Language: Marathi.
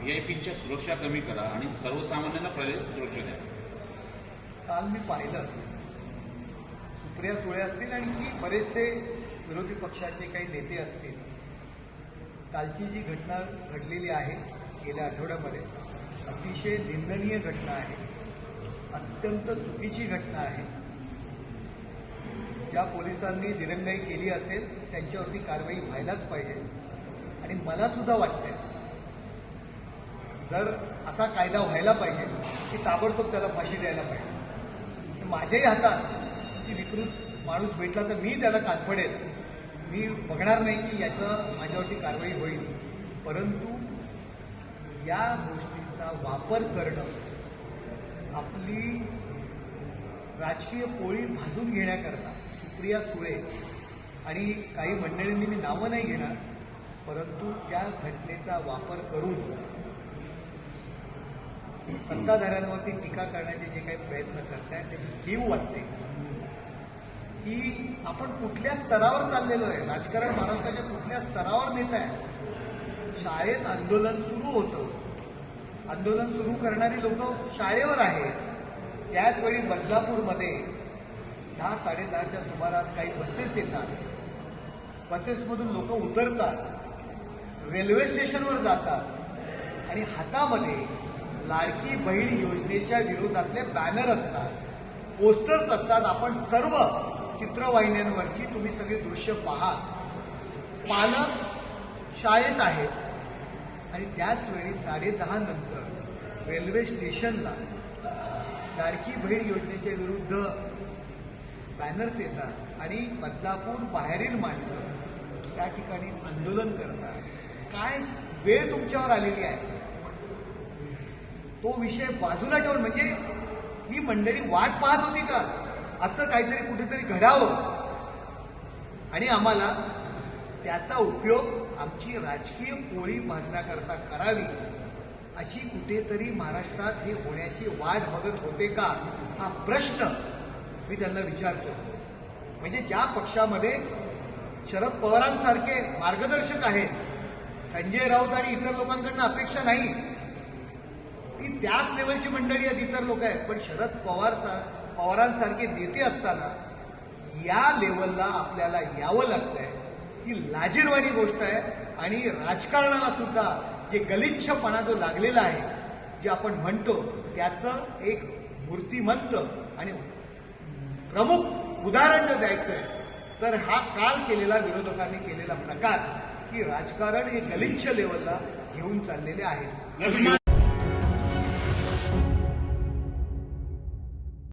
व्ही आय पीच्या सुरक्षा कमी करा आणि सर्वसामान्यांना पहिले सुरक्षा द्या. काल मी पाहिलं. सुप्रिया सुळे असतील आणखी बरेचसे विरोधी पक्षाचे काही नेते असतील. कालची जी घटना घडलेली आहे गेल्या आठवड्यामध्ये अतिशय निंदनीय घटना आहे. अत्यंत चुकीची घटना आहे. ज्या पोलिसांनी दिरंगाई केली असेल त्यांच्यावरती कारवाई व्हायलाच पाहिजे. आणि मला सुद्धा वाटतंय जर असा कायदा व्हायला पाहिजे की ताबडतोब त्याला फाशी द्यायला पाहिजे. माझ्याही हातात की विकृत माणूस भेटला तर मी त्याला कातफडेल मी बघणार नाही की याचं माझ्यावरती कारवाई होईल. परंतु या गोष्टीचा वापर करणं आपली राजकीय पोळी भाजून घेण्याकरता सुप्रिया सुळे आणि काही मंडळींनी मी नावं नाही घेणार परंतु त्या घटनेचा वापर करून सत्ताधाऱ्यांवरती टीका करण्याचे जे काही प्रयत्न करतायत त्याची कीव वाटते. की आपण कुठल्या स्तरावर चाललेलो आहे? राजकारण महाराष्ट्राच्या कुठल्या स्तरावर नेत आहे? शाळेत आंदोलन सुरू होतं. आंदोलन सुरू करणारी लोक शाळेवर आहेत. त्याचवेळी बदलापूरमध्ये दहा साडेदहाच्या सुमारास काही बसेस येतात. बसेसमधून लोक उतरतात. रेल्वे स्टेशनवर जातात. आणि हातामध्ये लाडकी बहीण योजनेच्या विरोधातले बॅनर असतात. पोस्टर्स असतात. आपण सर्व चित्रवाहिन्यांवरची तुम्ही सगळी दृश्य पहा पालक शाळेत आहेत. आणि त्याचवेळी साडेदहा नंतर रेल्वे स्टेशनला लाडकी बहीण योजनेच्या विरुद्ध बॅनर्स येतात. आणि बदलापूर बाहेरील माणसं त्या ठिकाणी आंदोलन करतात. काय वेळ तुमच्यावर आलेली आहे? तो विषय बाजूला ठेवून म्हणजे ही मंडळी वाट पाहत होती का? असं काहीतरी कुठेतरी घडावं. आणि आम्हाला त्याचा उपयोग आमची राजकीय पोळी भाजण्याकरता करावी अशी कुठेतरी महाराष्ट्रात हे होण्याची वाट बघत होते का? हा प्रश्न मी त्यांना विचारतो. म्हणजे ज्या पक्षामध्ये शरद पवारांसारखे मार्गदर्शक आहेत संजय राऊत आणि इतर लोकांकडनं अपेक्षा नाही ती त्याच लेवलची मंडळी आहेत इतर लोक आहेत. पण शरद पवार पवारांसारखे नेते असताना या लेवलला आपल्याला यावं लागतंय. ही लाजीरवाणी गोष्ट आहे. आणि राजकारणाला सुद्धा जे गलिच्छपणा जो लागलेला आहे जे आपण म्हणतो त्याचं एक मूर्तिमंत आणि प्रमुख उदाहरण जर द्यायचं आहे तर हा काल केलेला विरोधकांनी केलेला प्रकार की राजकारण हे गलिच्छ लेवलला घेऊन चाललेले आहे